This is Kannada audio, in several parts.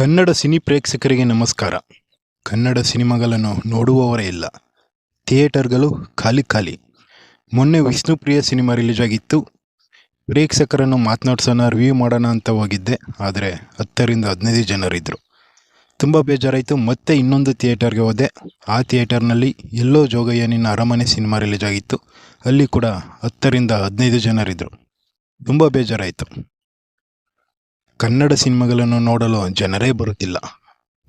ಕನ್ನಡ ಸಿನಿ ಪ್ರೇಕ್ಷಕರಿಗೆ ನಮಸ್ಕಾರ. ಕನ್ನಡ ಸಿನಿಮಾಗಳನ್ನು ನೋಡುವವರೇ ಇಲ್ಲ. ಥಿಯೇಟರ್ಗಳು ಖಾಲಿ ಖಾಲಿ. ಮೊನ್ನೆ ವಿಷ್ಣುಪ್ರಿಯ ಸಿನಿಮಾ ರಿಲೀಸ್ ಆಗಿತ್ತು. ಪ್ರೇಕ್ಷಕರನ್ನು ಮಾತನಾಡ್ಸೋಣ, ರಿವ್ಯೂ ಮಾಡೋಣ ಅಂತ ಹೋಗಿದ್ದೆ. ಆದರೆ ಹತ್ತರಿಂದ ಹದಿನೈದು ಜನರಿದ್ದರು ತುಂಬ ಬೇಜಾರಾಯಿತು. ಮತ್ತೆ ಇನ್ನೊಂದು ಥಿಯೇಟರ್ಗೆ ಹೋದೆ. ಆ ಥಿಯೇಟರ್ನಲ್ಲಿ ಎಲ್ಲೋ ಜೋಗಯ್ಯನಿನ ಅರಮನೆ ಸಿನಿಮಾ ರಿಲೀಸ್ ಆಗಿತ್ತು. ಅಲ್ಲಿ ಕೂಡ ಹತ್ತರಿಂದ ಹದಿನೈದು ಜನರಿದ್ದರು ತುಂಬ ಬೇಜಾರಾಯಿತು. ಕನ್ನಡ ಸಿನಿಮಾಗಳನ್ನು ನೋಡಲು ಜನರೇ ಬರುತ್ತಿಲ್ಲ,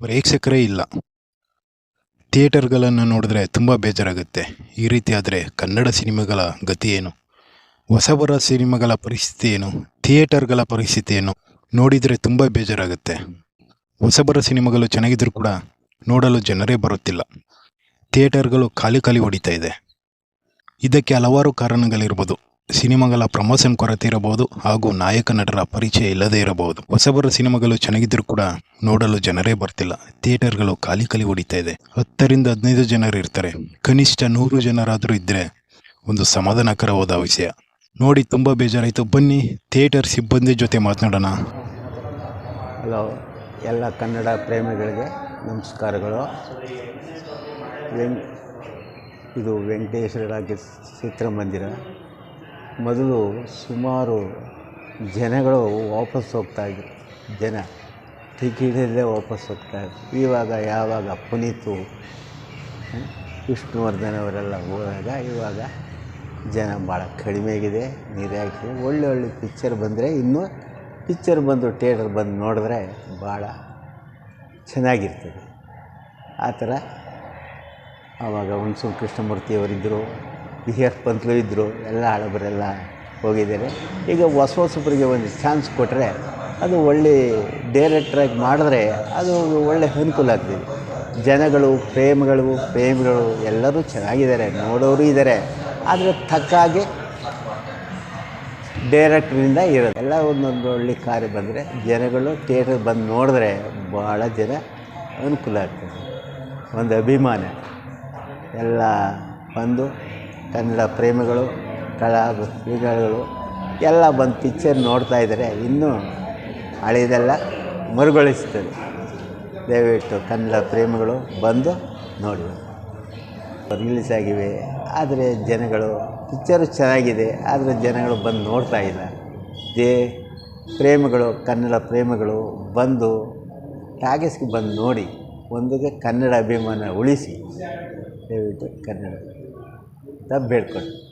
ಪ್ರೇಕ್ಷಕರೇ ಇಲ್ಲ. ಥಿಯೇಟರ್ಗಳನ್ನು ನೋಡಿದ್ರೆ ತುಂಬ ಬೇಜಾರಾಗುತ್ತೆ. ಈ ರೀತಿ ಆದರೆ ಕನ್ನಡ ಸಿನಿಮಾಗಳ ಗತಿ ಏನು ಹೊಸಬರ ಸಿನಿಮಾಗಳ ಪರಿಸ್ಥಿತಿ ಏನು ಥಿಯೇಟರ್ಗಳ ಪರಿಸ್ಥಿತಿ ಏನು ನೋಡಿದರೆ ತುಂಬ ಬೇಜಾರಾಗುತ್ತೆ. ಹೊಸಬರ ಸಿನಿಮಾಗಳು ಚೆನ್ನಾಗಿದ್ದರೂ ಕೂಡ ನೋಡಲು ಜನರೇ ಬರುತ್ತಿಲ್ಲ. ಥಿಯೇಟರ್ಗಳು ಖಾಲಿ ಖಾಲಿ ಹೊಡಿತಾ ಇದೆ. ಇದಕ್ಕೆ ಹಲವಾರು ಕಾರಣಗಳಿರ್ಬೋದು. ಸಿನಿಮಾಗಳ ಪ್ರಮೋಷನ್ ಕೊರತೆ ಇರಬಹುದು ಹಾಗೂ ನಾಯಕ ನಟರ ಪರಿಚಯ ಇಲ್ಲದೇ ಇರಬಹುದು. ಹೊಸಬರ ಸಿನಿಮಾಗಳು ಚೆನ್ನಾಗಿದ್ದರೂ ಕೂಡ ನೋಡಲು ಜನರೇ ಬರ್ತಿಲ್ಲ. ಥಿಯೇಟರ್ಗಳು ಖಾಲಿ ಖಾಲಿ ಹೊಡಿತಾ ಇದೆ. ಹತ್ತರಿಂದ ಹದಿನೈದು ಜನರು ಇರ್ತಾರೆ. ಕನಿಷ್ಠ ನೂರು ಜನರಾದರೂ ಇದ್ದರೆ ಒಂದು ಸಮಾಧಾನಕರವಾದ ವಿಷಯ. ನೋಡಿ, ತುಂಬ ಬೇಜಾರಾಯಿತು. ಬನ್ನಿ, ಥಿಯೇಟರ್ ಸಿಬ್ಬಂದಿ ಜೊತೆ ಮಾತನಾಡೋಣ. ಹಲೋ, ಎಲ್ಲ ಕನ್ನಡ ಪ್ರೇಮಿಗಳಿಗೆ ನಮಸ್ಕಾರಗಳು. ಇದು ವೆಂಕಟೇಶ್ವರ ಚಿತ್ರಮಂದಿರ. ಮೊದಲು ಸುಮಾರು ಜನಗಳು ವಾಪಸ್ ಹೋಗ್ತಾ ಇದ್ರು. ಜನ ಟಿಕೆಟ್ ಇಲ್ಲದೆ ವಾಪಸ್ ಹೋಗ್ತಾ ಇದ್ರು. ಇವಾಗ, ಯಾವಾಗ ಪುನೀತು ವಿಷ್ಣುವರ್ಧನ್ ಅವರೆಲ್ಲ ಹೋದಾಗ ಇವಾಗ ಜನ ಭಾಳ ಕಡಿಮೆ ಆಗಿದೆ ನಿರಾಶೆ ಒಳ್ಳೆ ಒಳ್ಳೆ ಪಿಕ್ಚರ್ ಬಂದರೆ ಇನ್ನೂ ಪಿಕ್ಚರ್ ಬಂದು ಥಿಯೇಟರ್ ಬಂದು ನೋಡಿದ್ರೆ ಭಾಳ ಚೆನ್ನಾಗಿರ್ತದೆ. ಆ ಥರ ಆವಾಗ ಹುಣ್ಸೂರು ಕೃಷ್ಣಮೂರ್ತಿಯವರಿದ್ದರು ಬಿ ಆರ್ ಪಂತ್ಲು ಇದ್ದರು ಎಲ್ಲ ಹಳಬರೆಲ್ಲ ಹೋಗಿದ್ದಾರೆ. ಈಗ ಹೊಸ ಹೊಸಬ್ರಿಗೆ ಒಂದು ಚಾನ್ಸ್ ಕೊಟ್ಟರೆ ಅದು ಒಳ್ಳೆ ಡೈರೆಕ್ಟ್ರಾಗಿ ಮಾಡಿದ್ರೆ ಅದು ಒಳ್ಳೆ ಅನುಕೂಲ ಆಗ್ತದೆ. ಜನಗಳು, ಪ್ರೇಮಗಳು, ಪ್ರೇಮಿಗಳು ಎಲ್ಲರೂ ಚೆನ್ನಾಗಿದ್ದಾರೆ, ನೋಡೋರು ಇದ್ದಾರೆ. ಆದರೆ ತಕ್ಕಾಗೆ ಡೈರೆಕ್ಟ್ರಿಂದ ಇರೋದು. ಎಲ್ಲ ಒಂದೊಂದು ಒಳ್ಳೆ ಕಾರ್ಯ ಬಂದರೆ ಜನಗಳು ಥಿಯೇಟರ್ ಬಂದು ನೋಡಿದ್ರೆ ಭಾಳ ಜನ ಅನುಕೂಲ ಆಗ್ತದೆ. ಒಂದು ಅಭಿಮಾನ. ಎಲ್ಲ ಬಂದು ಕನ್ನಡ ಪ್ರೇಮಿಗಳು ಕಲಾವಿಗಳು ಎಲ್ಲ ಬಂದು ಪಿಚ್ಚರ್ ನೋಡ್ತಾ ಇದ್ದಾರೆ. ಇನ್ನೂ ಹಳೆಯದೆಲ್ಲ ಮರುಗೊಳಿಸ್ತದೆ. ದಯವಿಟ್ಟು ಕನ್ನಡ ಪ್ರೇಮಿಗಳು ಬಂದು ನೋಡಿ. ರಿಲೀಸ್ ಆಗಿವೆ. ಆದರೆ ಜನಗಳು ಪಿಚ್ಚರು ಚೆನ್ನಾಗಿದೆ. ಆದರೆ ಜನಗಳು ಬಂದು ನೋಡ್ತಾ ಇಲ್ಲ. ದೇ ಪ್ರೇಮಿಗಳು, ಕನ್ನಡ ಪ್ರೇಮಿಗಳು ಬಂದು ಟಾಗೀಸ್ಗೆ ಬಂದು ನೋಡಿ ಒಂದಿಗೆ ಕನ್ನಡ ಅಭಿಮಾನ ಉಳಿಸಿ. ದಯವಿಟ್ಟು ಕನ್ನಡ ಅಂತ ಬೇಡ್ಕೊಂಡು